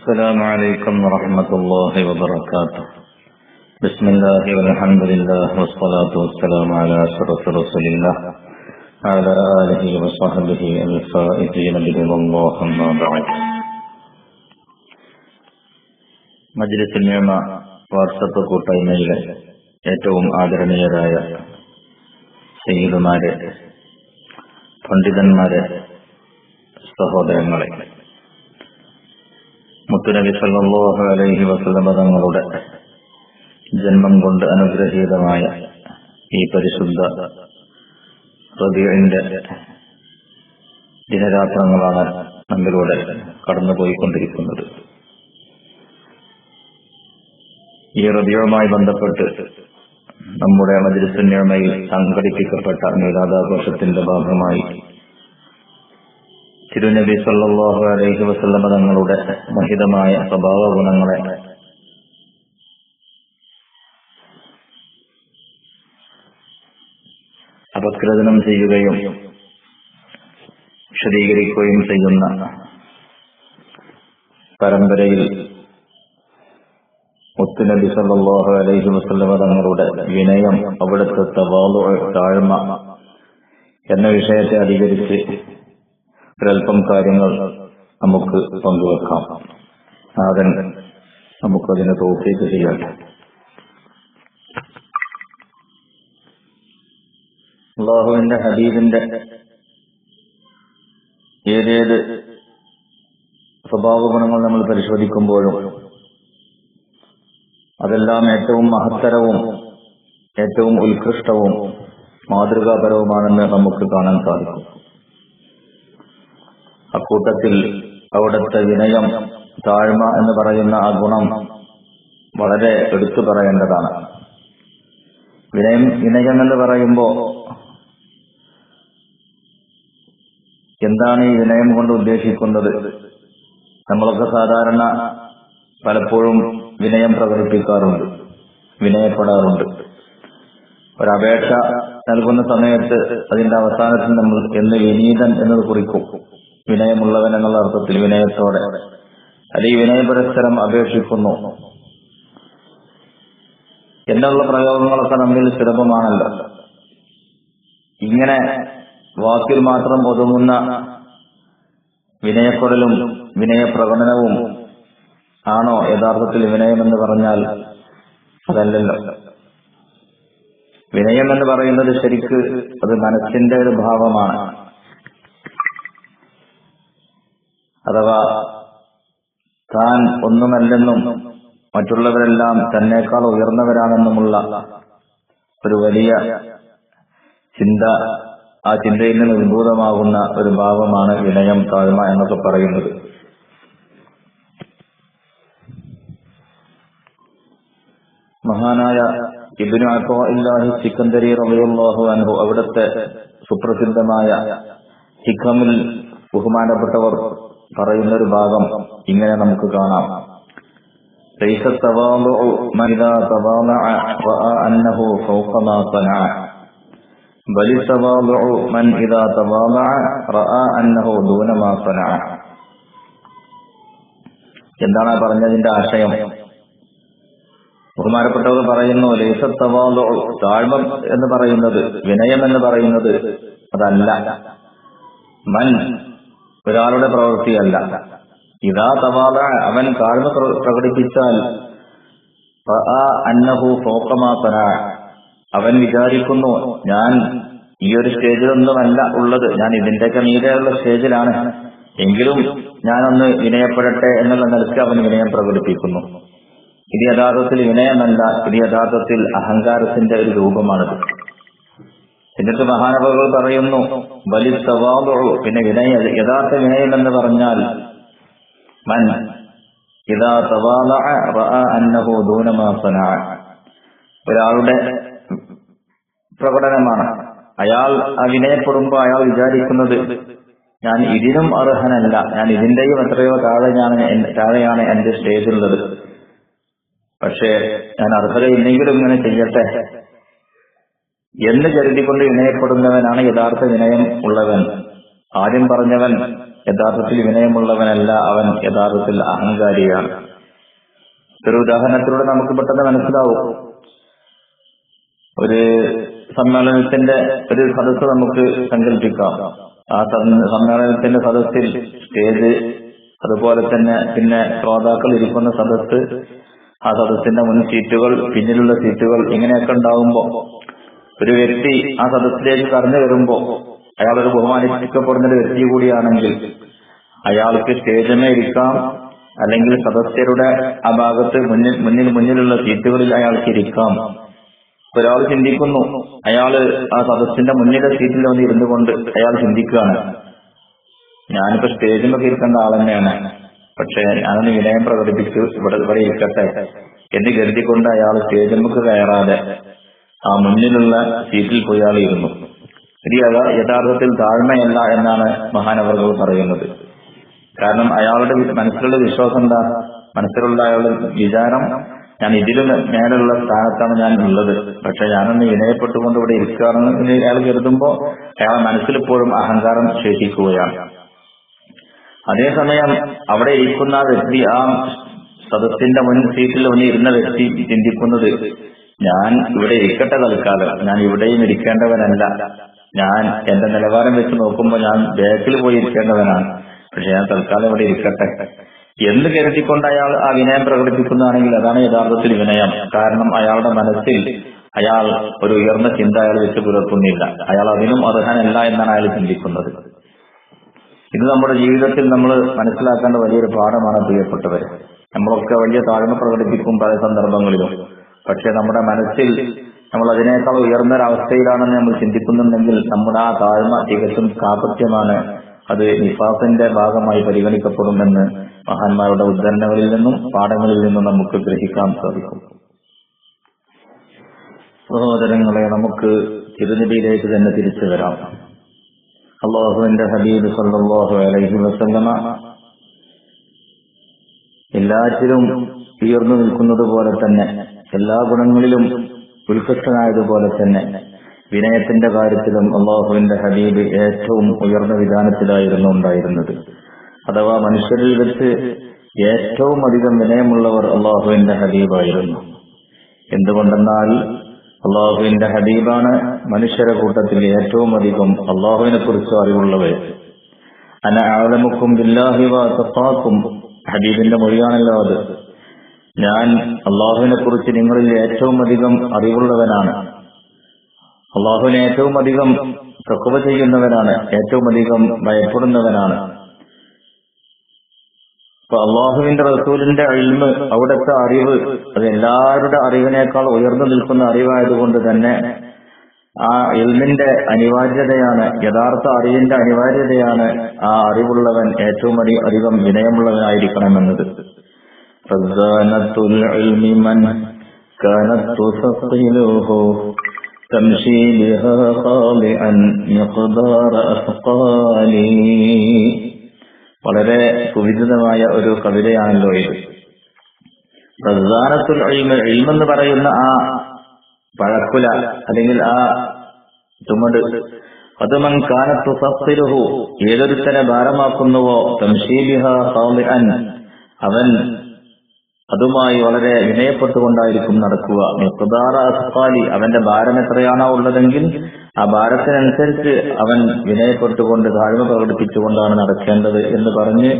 السلام عليكم ورحمة الله وبركاته بسم الله والحمد لله والصلاة والسلام على أشرف رسول الله على آله وصحبه الفائزين برضا الله أما بعد മജ്ലിസുൽ നിയമ വാട്സപ്പ് കൂട്ടായ്മയിലെ ഏറ്റവും ആദരണീയരായ സയ്യിദുമാരെ പണ്ഡിതന്മാരെ സഹോദരങ്ങളെ മുത്തുനബി സല്ലാഹു അലൈഹി വസല്ലമ തങ്ങളുടെ ജന്മം കൊണ്ട് അനുഗ്രഹീതമായ ഈ പരിശുദ്ധ പ്രതികളിന്റെ ദിനരാത്രങ്ങളാണ് നമ്മിലൂടെ കടന്നുപോയിക്കൊണ്ടിരിക്കുന്നത്. ഈ റബിയുമായി ബന്ധപ്പെട്ട് നമ്മുടെ മജിലിസുന്യമയിൽ സംഘടിപ്പിക്കപ്പെട്ട മീലാദാഘോഷത്തിന്റെ ഭാഗമായി തിരുനബി സല്ലാഹു അലൈഹി വസ്ലമ തങ്ങളുടെ മഹിതമായ സ്വഭാവ ഗുണങ്ങളെ അപകൃതനം ചെയ്യുകയും വിശദീകരിക്കുകയും ചെയ്യുന്ന പരമ്പരയിൽ മുത്തുനബി സല്ലാഹു അലൈഹി വസ്ലമ തങ്ങളുടെ വിനയം അവിടുത്തെ താഴ്മ എന്ന വിഷയത്തെ അധികരിച്ച് ഒരൽപ്പം കാര്യങ്ങൾ നമുക്ക് പങ്കുവെക്കാം. നാഥൻ നമുക്കതിനെ തോക്കേക്ക് ചെയ്യട്ടെ അള്ളാഹുവിന്റെ ഹബീബിന്റെ ഏതേത് സ്വഭാവ ഗുണങ്ങൾ നമ്മൾ പരിശോധിക്കുമ്പോഴും അതെല്ലാം ഏറ്റവും മഹത്തരവും ഏറ്റവും ഉത്കൃഷ്ടവും മാതൃകാപരവുമാണെന്ന് നമുക്ക് കാണാൻ സാധിക്കും. അക്കൂട്ടത്തിൽ അവിടുത്തെ വിനയം താഴ്മ എന്ന് പറയുന്ന ആ ഗുണം വളരെ എടുത്തു പറയേണ്ടതാണ്. വിനയം വിനയം എന്ന് പറയുമ്പോൾ എന്താണ് ഈ വിനയം കൊണ്ട് ഉദ്ദേശിക്കുന്നത്? നമ്മളൊക്കെ സാധാരണ പലപ്പോഴും വിനയം പ്രകടിപ്പിക്കാറുണ്ട് വിനയപ്പെടാറുണ്ട്. ഒരപേക്ഷ നൽകുന്ന സമയത്ത് അതിന്റെ അവസാനത്തിൽ നമ്മൾ എന്ന് വിനീതൻ എന്നത് കുറിക്കും. വിനയമുള്ളവൻ എന്നുള്ള അർത്ഥത്തിൽ വിനയത്തോടെ. അല്ലെങ്കിൽ വിനയ പുരസ്സരം അപേക്ഷിക്കുന്നു. എന്നുള്ള പ്രയോഗങ്ങളൊക്കെ നമ്മിൽ സുലഭമാണല്ലോ ഇങ്ങനെ വാക്കിൽ മാത്രം ഒതുങ്ങുന്ന വിനയക്കുടലും വിനയപ്രകടനവും ആണോ യഥാർത്ഥത്തിൽ വിനയമെന്ന് പറഞ്ഞാൽ അതല്ലല്ലോ. വിനയം എന്ന് പറയുന്നത് ശരിക്ക് അത് മനസ്സിന്റെ ഒരു ഭാവമാണ്. അഥവാ താൻ ഒന്നുമല്ലെന്നും മറ്റുള്ളവരെല്ലാം തന്നെക്കാൾ ഉയർന്നവരാണെന്നുമുള്ള ഒരു വലിയ ചിന്ത ആ ചിന്തയിൽ നിന്ന് ഉത്ഭൂതമാകുന്ന ഒരു ഭാവമാണ് വിനയം താഴ്മ എന്നൊക്കെ പറയുന്നത്. മഹാനായ ഇബിനു അക്കോ ഇല്ലാഹി സിക്കന്തരി റബിയുള്ളാഹു അനുഭവ അവിടുത്തെ സുപ്രസിദ്ധമായ ഹിഖമിൽ ബഹുമാനപ്പെട്ടവർ പറയുന്ന ഒരു ഭാഗം ഇങ്ങനെ നമുക്ക് കാണാം ليس التواضع من إذا تواضع رأى أنه فوق ما صنع بل التواضع من إذا تواضع رأى أنه دون ما صنع എന്താണ് പറഞ്ഞതിന്റെ ആശയം ബഹുമാനപ്പെട്ടവർ പറയുന്നു ലേസത്തവാദോ താഴ്മ എന്ന് പറയുന്നത് വിനയം എന്ന് പറയുന്നത് അതല്ല മൻ ഒരാളുടെ പ്രവൃത്തിയല്ല. ഇതാ തവാദ. അവൻ താഴ്മ പ്രകടിപ്പിച്ചാൽ അന്നഹു ഫോക്കമാസന അവൻ വിചാരിക്കുന്നു ഞാൻ ഈ ഒരു സ്റ്റേജിലൊന്നുമല്ല ഉള്ളത്. ഞാൻ ഇതിന്റെയൊക്കെ മീതെയുള്ള സ്റ്റേജിലാണ്. എങ്കിലും ഞാനൊന്ന് വിനയപ്പെടട്ടെ എന്നുള്ള നിലയ്ക്ക് അവൻ വിനയം പ്രകടിപ്പിക്കുന്നു. ഇത് യഥാർത്ഥത്തിൽ വിനയമല്ല. ഇത് യഥാർത്ഥത്തിൽ അഹങ്കാരത്തിന്റെ ഒരു രൂപമാണിത്. എന്നിട്ട് മഹാനവകൾ പറയുന്നു ബലി തവാദു പിന്നെ വിനയ യഥാർത്ഥ വിനയം എന്ന് പറഞ്ഞാൽ മൻ ഇതാ അന്നഹു ദൂനമാസന ഒരാളുടെ പ്രകടനമാണ്. അയാൾ ആ വിനയപ്പെടുമ്പോ അയാൾ വിചാരിക്കുന്നത് ഞാൻ ഇതിനും അർഹനല്ല. ഞാൻ ഇതിന്റെയും എത്രയോ താഴെയാണ് താഴെയാണ് എന്റെ സ്റ്റേജിലുള്ളത് പക്ഷേ ഞാൻ അർഹതയില്ലെങ്കിലും ഇങ്ങനെ ചെയ്യട്ടെ. എന്ന് കരുതിക്കൊണ്ട് വിനയപ്പെടുന്നവനാണ് യഥാർത്ഥ വിനയം ഉള്ളവൻ. ആദ്യം പറഞ്ഞവൻ യഥാർത്ഥത്തിൽ വിനയമുള്ളവനല്ല അവൻ യഥാർത്ഥത്തിൽ അഹങ്കാരിയാണ്. ഒരു ഉദാഹരണത്തിലൂടെ നമുക്ക് പെട്ടെന്ന് മനസ്സിലാവും. ഒരു സമ്മേളനത്തിന്റെ ഒരു സദസ്സ് നമുക്ക് സങ്കല്പിക്കാം. ആ സമ്മേളനത്തിന്റെ സദസ്സിൽ സ്റ്റേജ് അതുപോലെ തന്നെ പിന്നെ ശ്രോതാക്കൾ ഇരിക്കുന്ന സദസ്സ് ആ സദസ്സിന്റെ മുൻ സീറ്റുകൾ പിന്നിലുള്ള സീറ്റുകൾ ഇങ്ങനെയൊക്കെ ഉണ്ടാവുമ്പോ ഒരു വ്യക്തി ആ സദസ്സിലേക്ക് കടന്നു വരുമ്പോ അയാൾ ഒരു ബഹുമാനിക്കപ്പെടുന്ന ഒരു വ്യക്തി കൂടിയാണെങ്കിൽ അയാൾക്ക് സ്റ്റേജമേ ഇരിക്കാം. അല്ലെങ്കിൽ സദസ്യരുടെ ആ ഭാഗത്ത് മുന്നിൽ മുന്നിൽ മുന്നിലുള്ള സീറ്റുകളിൽ അയാൾക്ക് ഇരിക്കാം. ഒരാൾ ചിന്തിക്കുന്നു അയാൾ ആ സദസ്സിന്റെ മുന്നിലെ സീറ്റിൽ വന്ന് ഇരുന്നു കൊണ്ട് അയാൾ ചിന്തിക്കുകയാണ്. ഞാനിപ്പോ സ്റ്റേജിലൊക്കെ ഇരിക്കേണ്ട ആൾ തന്നെയാണ്. പക്ഷെ ഞാനൊന്ന് വിനയം പ്രകടിപ്പിച്ചു ഇവിടെ ഇവിടെ ഇരിക്കട്ടെ. എന്ന് കരുതിക്കൊണ്ട് അയാൾ സ്റ്റേജിലേക്ക് കയറാതെ ആ മുന്നിലുള്ള സീറ്റിൽ പോയി ആൾ ഇത് യഥാർത്ഥത്തിൽ താഴ്മയല്ല എന്നാണ് മഹാനവർകൾ പറയുന്നത്. കാരണം അയാളുടെ മനസ്സിലുള്ള വിശ്വാസം എന്താ? മനസ്സിലുള്ള അയാളുടെ വിചാരം ഞാൻ ഇതിലും മേലുള്ള സ്ഥാനത്താണ് ഞാൻ ഉള്ളത്. പക്ഷെ ഞാനൊന്ന് വിനയപ്പെട്ടുകൊണ്ട് ഇവിടെ ഇരിക്കുകയാണെന്ന് അയാൾ കരുതുമ്പോൾ അയാളെ മനസ്സിലിപ്പോഴും അഹങ്കാരം ശേഷിക്കുകയാണ്. അതേസമയം അവിടെ ഇരിക്കുന്ന വ്യക്തി ആ സദസ്സിന്റെ മുൻ സീറ്റിൽ വന്ന് ഇരുന്ന വ്യക്തി ചിന്തിക്കുന്നത് ഞാൻ ഇവിടെ ഇരിക്കട്ടെ തൽക്കാലം. ഞാൻ ഇവിടെയും ഇരിക്കേണ്ടവനല്ല. ഞാൻ എന്റെ നിലവാരം വെച്ച് നോക്കുമ്പോൾ ഞാൻ ബാക്കിൽ പോയി ഇരിക്കേണ്ടവനാണ്. പക്ഷെ ഞാൻ തൽക്കാലം ഇവിടെ ഇരിക്കട്ടെ. എന്ന് കരുതിക്കൊണ്ട് അയാൾ ആ വിനയം പ്രകടിപ്പിക്കുന്നതാണെങ്കിൽ അതാണ് യഥാർത്ഥത്തിൽ വിനയം. കാരണം അയാളുടെ മനസ്സിൽ അയാൾ ഒരു ഉയർന്ന ചിന്ത അയാൾ വെച്ച് പുലർത്തുന്നില്ല. അയാൾ അതിനും അർഹനല്ല എന്നാണ് അയാൾ ചിന്തിക്കുന്നത്. ഇത് നമ്മുടെ ജീവിതത്തിൽ നമ്മൾ മനസ്സിലാക്കേണ്ട വലിയൊരു പാഠമാണ് പ്രിയപ്പെട്ടവർ നമ്മളൊക്കെ വലിയ താഴ്മ പ്രകടിപ്പിക്കും പല സന്ദർഭങ്ങളിലും. പക്ഷെ നമ്മുടെ മനസ്സിൽ നമ്മൾ അതിനേക്കാൾ ഉയർന്ന ഒരവസ്ഥയിലാണെന്ന് നമ്മൾ ചിന്തിക്കുന്നുണ്ടെങ്കിൽ നമ്മുടെ ആ താഴ്മ തികച്ചും കാപട്യമാണ് അത് നിഫാസിന്റെ ഭാഗമായി പരിഗണിക്കപ്പെടുമെന്ന് മഹാന്മാരുടെ ഉദ്ധരണങ്ങളിൽ നിന്നും പാഠങ്ങളിൽ നിന്നും നമുക്ക് ഗ്രഹിക്കാൻ സാധിക്കും. സഹോദരങ്ങളെ നമുക്ക് തിരുനബിയിലേക്ക് തന്നെ തിരിച്ചു വരാം. അള്ളാഹുവിന്റെ ഹബീബ് സല്ലാഹു അലൈഹി വസല്ലമ എല്ലാറ്റിലും ഉയർന്നു നിൽക്കുന്നത് പോലെ തന്നെ എല്ലാ ഗുണങ്ങളിലും ഉത്കൃഷ്ടനായതുപോലെ തന്നെ വിനയത്തിന്റെ കാര്യത്തിലും അള്ളാഹുവിന്റെ ഹബീബ് ഏറ്റവും ഉയർന്ന വിധാനത്തിലായിരുന്നു ഉണ്ടായിരുന്നത്. അഥവാ മനുഷ്യരിൽ വെച്ച് ഏറ്റവും അധികം വിനയമുള്ളവർ അള്ളാഹുവിന്റെ ഹബീബായിരുന്നു. എന്തുകൊണ്ടെന്നാൽ അള്ളാഹുവിന്റെ ഹബീബാണ് മനുഷ്യരെ കൂട്ടത്തിൽ ഏറ്റവും അധികം അള്ളാഹുവിനെ കുറിച്ച് അറിവുള്ളവർ. അന ആലമുക്കും ബില്ലാഹി വാക്കും ഹബീബിന്റെ മൊഴിയാണല്ലോ അത്. ഞാൻ അള്ളാഹുവിനെ കുറിച്ച് നിങ്ങളിൽ ഏറ്റവും അധികം അറിവുള്ളവനാണ്. അള്ളാഹുവിനെ ഏറ്റവും അധികം തക്കവ ചെയ്യുന്നവനാണ് ഏറ്റവും അധികം ഭയപ്പെടുന്നവനാണ്. അപ്പൊ അള്ളാഹുവിന്റെ റസൂലിന്റെ അഴിമ് അവിടുത്തെ അറിവ് അത് എല്ലാവരുടെ അറിവിനേക്കാൾ ഉയർന്നു നിൽക്കുന്ന അറിവായതുകൊണ്ട് തന്നെ ആ ഇൽമിന്റെ അനിവാര്യതയാണ് യഥാർത്ഥ അറിവിന്റെ അനിവാര്യതയാണ് ആ അറിവുള്ളവൻ ഏറ്റവും അധികം അധികം വിനയമുള്ളവനായിരിക്കണമെന്നത്. خزانة العلم من كانت تثقله تمشي بها خاضعا مقدار أثقالي വളരെ സുവിദിതമായ ഒരു കവിതയാണല്ലോ ഇത് പ്രധാനത്തുൽ ഇൽമ ഇൽമെന്ന് പറയുന്ന ആ പഴക്കുല അല്ലെങ്കിൽ ആ ചുമട് അത് മൻ കാനത്തു സഫിലുഹു ഏതൊരുത്തനെ ഭാരമാക്കുന്നുവോ തംശീലിഹ ഖാദിഅൻ അവൻ അതുമായി വളരെ വിനയപ്പെട്ടുകൊണ്ടായിരിക്കും നടക്കുക. മുഖദാറ അസ്ഫാലി അവന്റെ ഭാരം എത്രയാണോ ഉള്ളതെങ്കിൽ ആ ഭാരത്തിനനുസരിച്ച് അവൻ വിനയപ്പെട്ടുകൊണ്ട് താഴ്മ പ്രകടിപ്പിച്ചുകൊണ്ടാണ് നടക്കേണ്ടത് എന്ന് പറഞ്ഞ്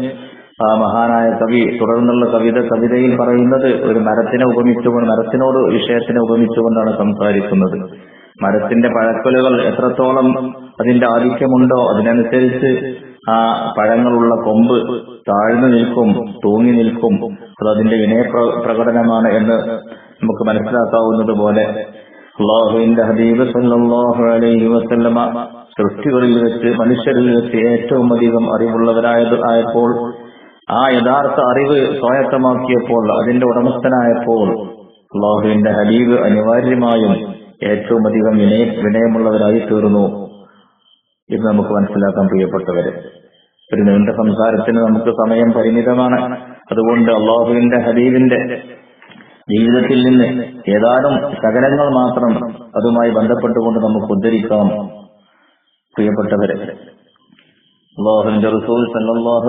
ആ മഹാനായ കവി തുടർന്നുള്ള കവിത കവിതയിൽ പറയുന്നത് ഒരു മരത്തിനെ ഉപമിച്ചുകൊണ്ട് മരത്തിനോട് വിഷയത്തിനെ ഉപമിച്ചുകൊണ്ടാണ് സംസാരിക്കുന്നത്. മരത്തിന്റെ പഴക്കലുകൾ എത്രത്തോളം അതിന്റെ ആധിക്യമുണ്ടോ അതിനനുസരിച്ച് ആ പഴങ്ങളുള്ള കൊമ്പ് താഴ്ന്നു നിൽക്കും തൂങ്ങി നിൽക്കും. അത് അതിന്റെ വിനയ പ്ര- പ്രകടനമാണ് എന്ന് നമുക്ക് മനസ്സിലാക്കാവുന്നത് പോലെ അള്ളാഹുവിന്റെ ഹബീബ് സല്ലല്ലാഹു അലൈഹി വസല്ലമ സൃഷ്ടികളിൽ വെച്ച് മനുഷ്യരിൽ വെച്ച് ഏറ്റവും അധികം അറിവുള്ളവരായത് ആയപ്പോൾ ആ യഥാർത്ഥ അറിവ് സ്വായത്തമാക്കിയപ്പോൾ അതിന്റെ ഉടമസ്ഥനായപ്പോൾ അള്ളാഹുവിന്റെ ഹബീബ് അനിവാര്യമായും ഏറ്റവും അധികം വിനയ വിനയമുള്ളവരായി തീർന്നു ഇത് നമുക്ക് മനസ്സിലാക്കാൻ പ്രിയപ്പെട്ടവര്. ഒരു നീണ്ട സംസാരത്തിന് നമുക്ക് സമയം പരിമിതമാണ്. അതുകൊണ്ട് അള്ളാഹുവിന്റെ ഹബീബിന്റെ ജീവിതത്തിൽ നിന്ന് ഏതാനും ശകലങ്ങൾ മാത്രം അതുമായി ബന്ധപ്പെട്ടുകൊണ്ട് നമുക്ക് ഉദ്ധരിക്കാം. പ്രിയപ്പെട്ടവരെ അള്ളാഹുവിന്റെ റസൂൽ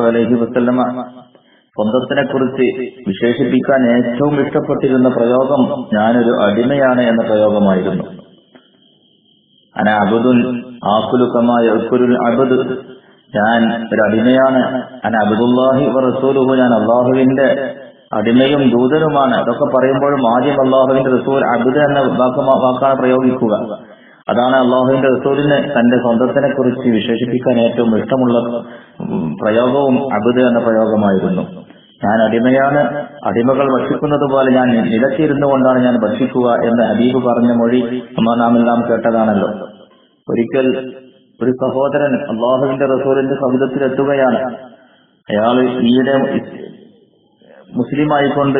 അലൈഹി വസല്ലമ സ്വന്തത്തിനെ കുറിച്ച് വിശേഷിപ്പിക്കാൻ ഏറ്റവും ഇഷ്ടപ്പെട്ടിരുന്ന പ്രയോഗം ഞാനൊരു അടിമയാണ് എന്ന പ്രയോഗമായിരുന്നു. അന അബുദുൽ ആക്കുലുക്കമായ അബുദ് ഞാൻ ഒരു അടിമയാണ്. അന അബുദുല്ലാഹി റസൂലുഹു ഞാൻ അള്ളാഹുവിന്റെ അടിമയും ദൂതനുമാണ്. അതൊക്കെ പറയുമ്പോഴും ആദ്യം അള്ളാഹുവിന്റെ റസൂൽ അബ്ദ എന്ന വാക്ക് വാക്കാണ് പ്രയോഗിക്കുക. അതാണ് അള്ളാഹുവിന്റെ റസൂലിനെ തന്റെ സ്വന്തത്തിനെ കുറിച്ച് വിശേഷിപ്പിക്കാൻ ഏറ്റവും ഇഷ്ടമുള്ള പ്രയോഗവും അബുദ് എന്ന പ്രയോഗമായിരുന്നു. ഞാൻ അടിമയാണ്. അടിമകൾ ഭക്ഷിക്കുന്നത് പോലെ ഞാൻ നിലച്ചിരുന്നു കൊണ്ടാണ് ഞാൻ ഭക്ഷിക്കുക എന്ന് ഹബീബ് പറഞ്ഞ മൊഴി നമ്മൾ നാം എല്ലാം കേട്ടതാണല്ലോ. ഒരിക്കൽ ഒരു സഹോദരൻ അള്ളാഹുവിന്റെ റസൂലിന്റെ സമുദ്രത്തിലെത്തുകയാണ് അയാൾ ഈയിടെ മുസ്ലിമായിക്കൊണ്ട്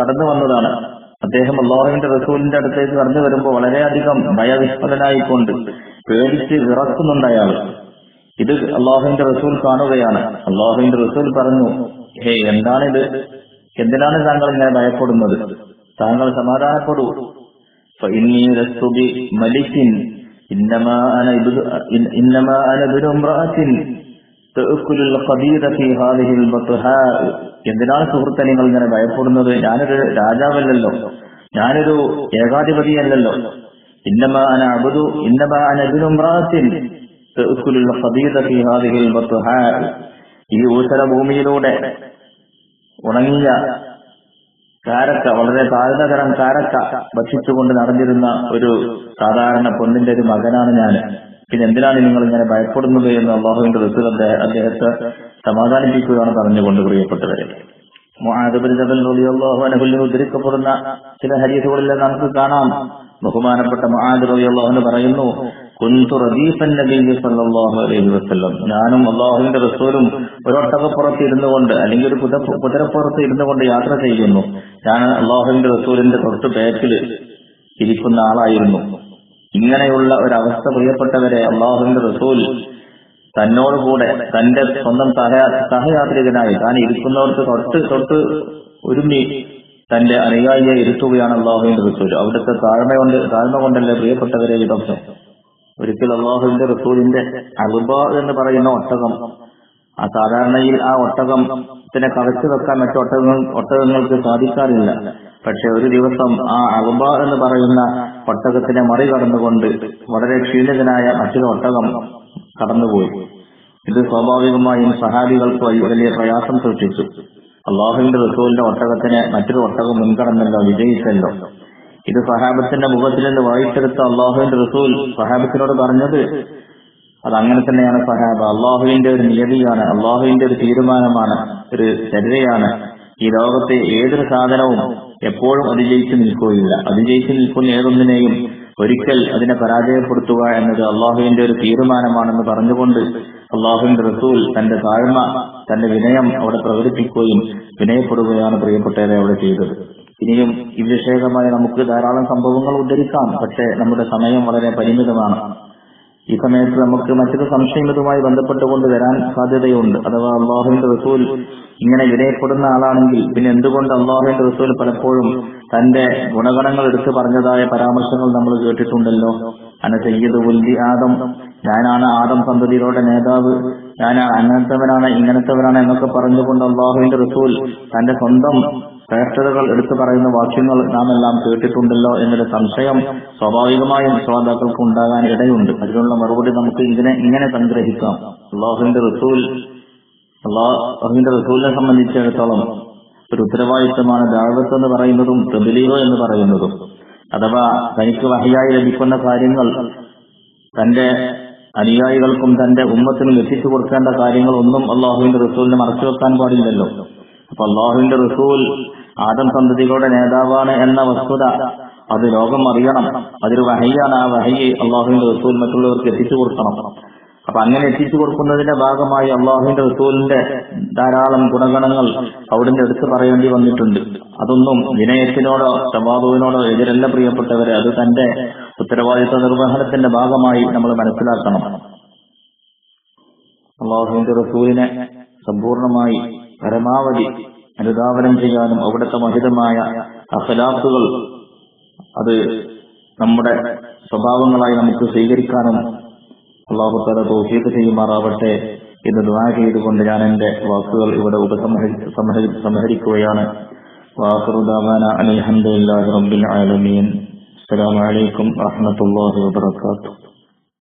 കടന്നു വന്നതാണ്. അദ്ദേഹം അള്ളാഹുവിന്റെ റസൂലിന്റെ അടുത്തേക്ക് കടന്നു വരുമ്പോൾ വളരെയധികം ഭയവിസ്ഫലനായിക്കൊണ്ട് പേടിച്ച് വിറക്കുന്നുണ്ട് അയാൾ. ഇത് അള്ളാഹുവിന്റെ റസൂൽ കാണുകയാണ്. അള്ളാഹുവിന്റെ റസൂൽ പറഞ്ഞു ഹേ എന്താണിത്? എന്തിനാണ് താങ്കൾ ഇങ്ങനെ ഭയപ്പെടുന്നത്? താങ്കൾ സമാധാനപ്പെടൂ. إنما أنا ابن إنما أنا ابن امرأة تأكل القبيض في هذه البطحاء എന്തിനാണ് സുഹൃത്തെ നിങ്ങൾ ഇങ്ങനെ ഭയപ്പെടുന്നത് ഞാനൊരു രാജാവല്ലല്ലോ ഞാനൊരു ഏകാധിപതിയല്ലല്ലോ ഇന്നമ അന അബുദു ഇന്നമ അന ابن امرأة تأكل القبيض في هذه البطحاء ഈ ഊസര ഭൂമിയിലൂടെ ഉണങ്ങിയ കാരക്ക വളരെ താഴ്ന്ന തരം കാരക്ക ഭക്ഷിച്ചുകൊണ്ട് നടന്നിരുന്ന ഒരു സാധാരണ പൊന്നിന്റെ ഒരു മകനാണ് ഞാൻ. പിന്നെ എന്തിനാണ് നിങ്ങൾ ഇങ്ങനെ ഭയപ്പെടുന്നത് എന്ന് അള്ളാഹുവിന്റെ റസൂൽ അദ്ദേഹം അദ്ദേഹത്തെ സമാധാനിപ്പിക്കുകയാണ് പറഞ്ഞുകൊണ്ട് പ്രിയപ്പെട്ടവരെ. മുആദബിൻ ഉദ്ധരിക്കപ്പെടുന്ന ചില ഹരീസുകളിൽ നമുക്ക് കാണാം. ബഹുമാനപ്പെട്ട മുആദ് അള്ളാഹുന് പറയുന്നു ഞാനും അള്ളാഹുവിന്റെ റസൂലും ഒരൊട്ടകപ്പുറത്ത് ഇരുന്നു കൊണ്ട് അല്ലെങ്കിൽ ഒരു കുതിര കുതിരപ്പുറത്ത് ഇരുന്നു കൊണ്ട് യാത്ര ചെയ്യുന്നു. ഞാൻ അള്ളാഹുവിന്റെ റസൂലിന്റെ തൊട്ട് ബാക്കിൽ ഇരിക്കുന്ന ആളായിരുന്നു. ഇങ്ങനെയുള്ള ഒരവസ്ഥ പ്രിയപ്പെട്ടവരെ അള്ളാഹുവിന്റെ റസൂൽ തന്നോടുകൂടെ തന്റെ സ്വന്തം സഹയാ സഹയാത്രികനായി താൻ ഇരിക്കുന്നവർക്ക് തൊട്ട് തൊട്ട് ഒരുങ്ങി തന്റെ അനുയായിയെ ഇരുത്തുകയാണ് അള്ളാഹുവിന്റെ റസൂൽ. അവിടുത്തെ താഴ്മ കൊണ്ട് താഴ്മ കൊണ്ടല്ലേ പ്രിയപ്പെട്ടവരെ ഇതൊക്കെ? ഒരിക്കൽ അള്ളാഹുവിന്റെ റസൂലിന്റെ അറുബ എന്ന് പറയുന്ന ഒട്ടകം ആ സാധാരണയിൽ ആ ഒട്ടകം പിന്നെ കവച്ചു വെക്കാൻ മറ്റു ഒട്ടകങ്ങൾ ഒട്ടകങ്ങൾക്ക് സാധിക്കാറില്ല. പക്ഷെ ഒരു ദിവസം ആ അറുബ എന്ന് പറയുന്ന ഒട്ടകത്തിനെ മറികടന്നുകൊണ്ട് വളരെ ക്ഷീണിതനായ മറ്റൊരു ഒട്ടകം കടന്നുപോയി. ഇത് സ്വാഭാവികമായും സഹാബികൾക്ക് വലിയ പ്രയാസം സൃഷ്ടിച്ചു. അള്ളാഹുവിന്റെ റസൂലിന്റെ ഒട്ടകത്തിനെ മറ്റൊരു ഒട്ടകം മുൻകടന്നല്ലോ വിജയിച്ചല്ലോ. ഇത് സഹാബത്തിന്റെ മുഖത്തിൽ നിന്ന് വായിച്ചെടുത്ത അള്ളാഹുവിന്റെ റസൂൽ സഹാബത്തിനോട് പറഞ്ഞത് അത് അങ്ങനെ തന്നെയാണ് സഹാബ. അള്ളാഹുവിന്റെ ഒരു നിയതിയാണ് അള്ളാഹുവിന്റെ ഒരു തീരുമാനമാണ് ഒരു ചരിതയാണ്. ഈ ലോകത്തെ ഏതൊരു സാധനവും എപ്പോഴും അതിജയിച്ച് നിൽക്കുകയില്ല. അതിജയിച്ച് നിൽക്കുന്ന ഏതൊന്നിനെയും ഒരിക്കൽ അതിനെ പരാജയപ്പെടുത്തുക എന്നത് അള്ളാഹുവിന്റെ ഒരു തീരുമാനമാണെന്ന് പറഞ്ഞുകൊണ്ട് അള്ളാഹുവിന്റെ റസൂൽ തന്റെ താഴ്മ തന്റെ വിനയം അവിടെ പ്രകടിപ്പിക്കുകയും വിനയപ്പെടുകയാണ് പ്രിയപ്പെട്ടവരെ അവിടെ ചെയ്തത്. ഇനിയും ഈ വിഷയകമായി നമുക്ക് ധാരാളം സംഭവങ്ങൾ ഉദ്ധരിക്കാം. പക്ഷേ നമ്മുടെ സമയം വളരെ പരിമിതമാണ്. ഈ സമയത്ത് നമുക്ക് മറ്റൊരു സംശയം ഇതുമായി ബന്ധപ്പെട്ടുകൊണ്ട് വരാൻ സാധ്യതയുണ്ട്. അഥവാ അള്ളാഹുവിന്റെ റസൂൽ ഇങ്ങനെ വിനയപ്പെടുന്ന ആളാണെങ്കിൽ പിന്നെ എന്തുകൊണ്ട് അള്ളാഹുവിന്റെ റസൂൽ പലപ്പോഴും തന്റെ ഗുണഗണങ്ങൾ എടുത്തു പറഞ്ഞതായ പരാമർശങ്ങൾ നമ്മൾ കേട്ടിട്ടുണ്ടല്ലോ? അന ചെയ്യത് ഉല്ലി ആദം ഞാനാണ് ആദം സന്തതികളുടെ നേതാവ് ഞാൻ അങ്ങനത്തവനാണ് ഇങ്ങനത്തവനാണ് എന്നൊക്കെ പറഞ്ഞുകൊണ്ട് അള്ളാഹുവിന്റെ റസൂൽ തന്റെ സ്വന്തം ശ്രേഷ്ഠതകൾ എടുത്തു പറയുന്ന വാക്യങ്ങൾ നാം എല്ലാം കേട്ടിട്ടുണ്ടല്ലോ എന്നൊരു സംശയം സ്വാഭാവികമായും ശ്രോതാക്കൾക്ക് ഉണ്ടാകാൻ ഇടയുണ്ട്. അതിനുള്ള മറുപടി നമുക്ക് ഇതിനെ ഇങ്ങനെ സംഗ്രഹിക്കാം. അള്ളാഹുവിന്റെ റസൂൽ അള്ളാഹുവിന്റെ റസൂലിനെ സംബന്ധിച്ചിടത്തോളം ഒരു ഉത്തരവാദിത്തമാണ് ദാഴ്വത്ത് എന്ന് പറയുന്നതും തെബിലീഗോ എന്ന് പറയുന്നതും. അഥവാ തനിക്ക് വഹിയായി ലഭിക്കുന്ന കാര്യങ്ങൾ തന്റെ അനുയായികൾക്കും തന്റെ ഉമ്മത്തിനും എത്തിച്ചു കൊടുക്കേണ്ട കാര്യങ്ങളൊന്നും അള്ളാഹുവിന്റെ റസൂലിനെ മറച്ചു വെക്കാൻ പാടില്ലല്ലോ. അപ്പൊ അള്ളാഹുവിന്റെ റസൂൽ ആദം സന്തതികളുടെ നേതാവാണ് എന്ന വസ്തുത അത് ലോകം അറിയണം. അതൊരു വഹയ്യാണ്. ആ വഹയ്യെ അള്ളാഹുവിന്റെ റസൂൽ മറ്റുള്ളവർക്ക് എത്തിച്ചു കൊടുക്കണം. അപ്പൊ അങ്ങനെ എത്തിച്ചു കൊടുക്കുന്നതിന്റെ ഭാഗമായി അള്ളാഹുവിന്റെ റസൂലിന്റെ ധാരാളം ഗുണഗണങ്ങൾ അവിടുന്ന് എടുത്തു പറയേണ്ടി വന്നിട്ടുണ്ട്. അതൊന്നും വിനയത്തിനോടോ സവാദുവിനോടോ എതിരല്ല പ്രിയപ്പെട്ടവരെ. അത് തന്റെ ഉത്തരവാദിത്വ നിർവഹണത്തിന്റെ ഭാഗമായി നമ്മൾ മനസ്സിലാക്കണം. അള്ളാഹുവിന്റെ റസൂലിനെ സമ്പൂർണമായി പരമാവധി അനുധാവനം ചെയ്യാനും അവിടുത്തെ മഹിതമായ അഫലാത്തുകൾ അത് നമ്മുടെ സ്വഭാവങ്ങളായി നമുക്ക് സ്വീകരിക്കാനും അള്ളാഹുത്തല തോഫീത്ത് ചെയ്യുമാറാവട്ടെ എന്ന് ദ്വാ ചെയ്തുകൊണ്ട് ഞാൻ എന്റെ വാക്കുകൾ ഇവിടെ ഉപസംഹരി സംഹരി- സംഹരിക്കുകയാണ്. വാഹറുദാന അലഹമുല്ലാഹി റബ്ബിൽ ആലമീൻ. അസ്സലാമു അലൈക്കും വറഹ്മത്തുള്ളാഹി വബറകാതുഹു.